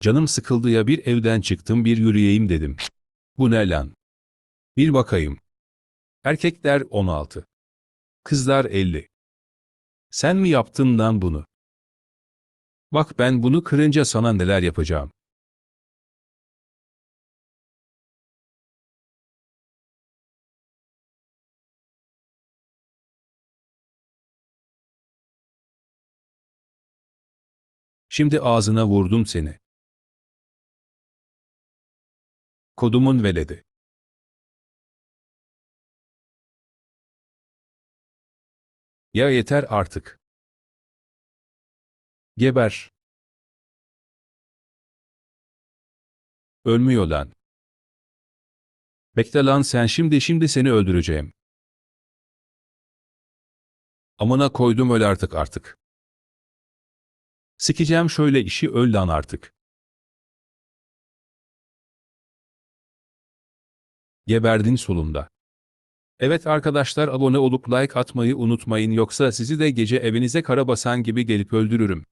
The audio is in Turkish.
Canım sıkıldı ya bir evden çıktım bir yürüyeyim dedim. Bu ne lan? Bir bakayım. Erkekler 16. Kızlar 50. Sen mi yaptın lan bunu? Bak ben bunu kırınca sana neler yapacağım. Şimdi ağzına vurdum seni. Kodumun veledi. Ya yeter artık. Geber. Ölmüyor lan. Bekle lan sen şimdi şimdi seni öldüreceğim. Amına koydum öl artık artık. Sikeceğim şöyle işi öl lan artık. Geberdin solunda. Evet arkadaşlar abone olup like atmayı unutmayın yoksa sizi de gece evinize karabasan gibi gelip öldürürüm.